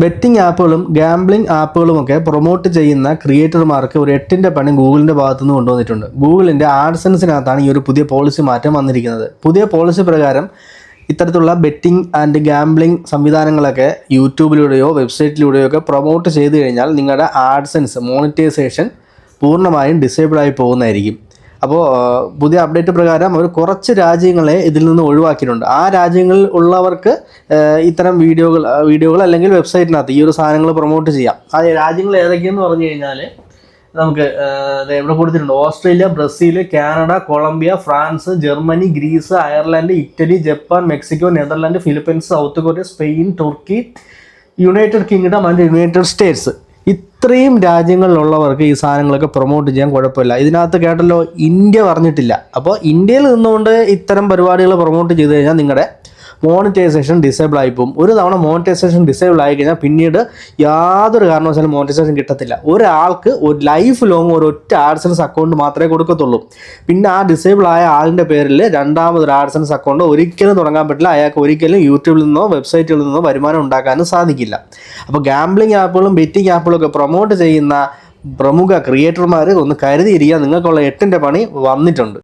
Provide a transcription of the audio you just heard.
Betting ആപ്പുകളും gambling ആപ്പുകളും ഒക്കെ പ്രൊമോട്ട് ചെയ്യുന്ന ക്രിയേറ്റർമാർക്ക് ഒരു എട്ടിന്റെ പണി ഗൂഗിളിന്റെ ഭാഗത്തു നിന്ന് കൊണ്ടുവന്നിട്ടുണ്ട്. ഗൂഗിളിന്റെ ആഡ്സൻസിനകത്താണ് ഈ ഒരു പുതിയ പോളിസി മാറ്റം വന്നിരിക്കുന്നത്. പുതിയ പോളിസി പ്രകാരം ഇത്തരത്തിലുള്ള ബെറ്റിംഗ് ആൻഡ് ഗാംബ്ലിംഗ് സംവിധാനങ്ങളൊക്കെ യൂട്യൂബിലൂടെയോ വെബ്സൈറ്റിലൂടെയോ ഒക്കെ പ്രൊമോട്ട് ചെയ്തു കഴിഞ്ഞാൽ നിങ്ങളുടെ ആഡ്സൻസ് മോണിറ്റൈസേഷൻ പൂർണമായും ഡിസേബിൾ ആയി പോകുന്നതായിരിക്കും. അപ്പോൾ പുതിയ അപ്ഡേറ്റ് പ്രകാരം അവർ കുറച്ച് രാജ്യങ്ങളെ ഇതിൽ നിന്ന് ഒഴിവാക്കിയിട്ടുണ്ട്. ആ രാജ്യങ്ങളിൽ ഉള്ളവർക്ക് ഇത്തരം വീഡിയോകൾ വീഡിയോകൾ അല്ലെങ്കിൽ വെബ്സൈറ്റിനകത്ത് ഈ ഒരു സാധനങ്ങൾ പ്രൊമോട്ട് ചെയ്യാം. ആ രാജ്യങ്ങൾ ഏതൊക്കെയെന്ന് പറഞ്ഞു കഴിഞ്ഞാൽ നമുക്ക് ഇവിടെ കൊടുത്തിട്ടുണ്ട്. Australia Brazil Canada Colombia France Germany Greece Ireland Italy Japan Mexico Netherland Philippines South Korea Spain Turkey United Kingdom and United States. ഇത്രയും രാജ്യങ്ങളിലുള്ളവർക്ക് ഈ സാധനങ്ങളൊക്കെ പ്രൊമോട്ട് ചെയ്യാൻ കുഴപ്പമില്ല. ഇതിനകത്ത് കേട്ടല്ലോ ഇന്ത്യ പറഞ്ഞിട്ടില്ല. അപ്പോൾ ഇന്ത്യയിൽ നിന്നുകൊണ്ട് ഇത്തരം പരിപാടികൾ പ്രൊമോട്ട് ചെയ്ത് കഴിഞ്ഞാൽ നിങ്ങളുടെ മോണിറ്റൈസേഷൻ ഡിസേബിൾ ആയി പോകും. ഒരു തവണ മോണിറ്റൈസേഷൻ ഡിസേബിൾ ആയി കഴിഞ്ഞാൽ പിന്നീട് യാതൊരു കാരണവശാലും മോണിറ്റൈസേഷൻ കിട്ടത്തില്ല. ഒരാൾക്ക് ഒരു ലൈഫ് ലോങ് ഒരു ഒറ്റ ആഡ്സൻസ് അക്കൗണ്ട് മാത്രമേ കൊടുക്കത്തുള്ളൂ. പിന്നെ ആ ഡിസേബിൾ ആയ ആളിന്റെ പേരിൽ രണ്ടാമതൊരു ആഡ്സൻസ് അക്കൗണ്ട് ഒരിക്കലും തുടങ്ങാൻ പറ്റില്ല. അയാൾക്ക് ഒരിക്കലും യൂട്യൂബിൽ നിന്നോ വെബ്സൈറ്റിൽ നിന്നോ വരുമാനം ഉണ്ടാക്കാനും സാധിക്കില്ല. അപ്പോൾ ഗാംബ്ലിംഗ് ആപ്പുകളും ബെറ്റിംഗ് ആപ്പുകളും ഒക്കെ പ്രൊമോട്ട് ചെയ്യുന്ന പ്രമുഖ ക്രിയേറ്റർമാർ ഒന്ന് കരുതിയിരിക്കുക നിങ്ങൾക്കുള്ള എട്ടിന്റെ പണി വന്നിട്ടുണ്ട്.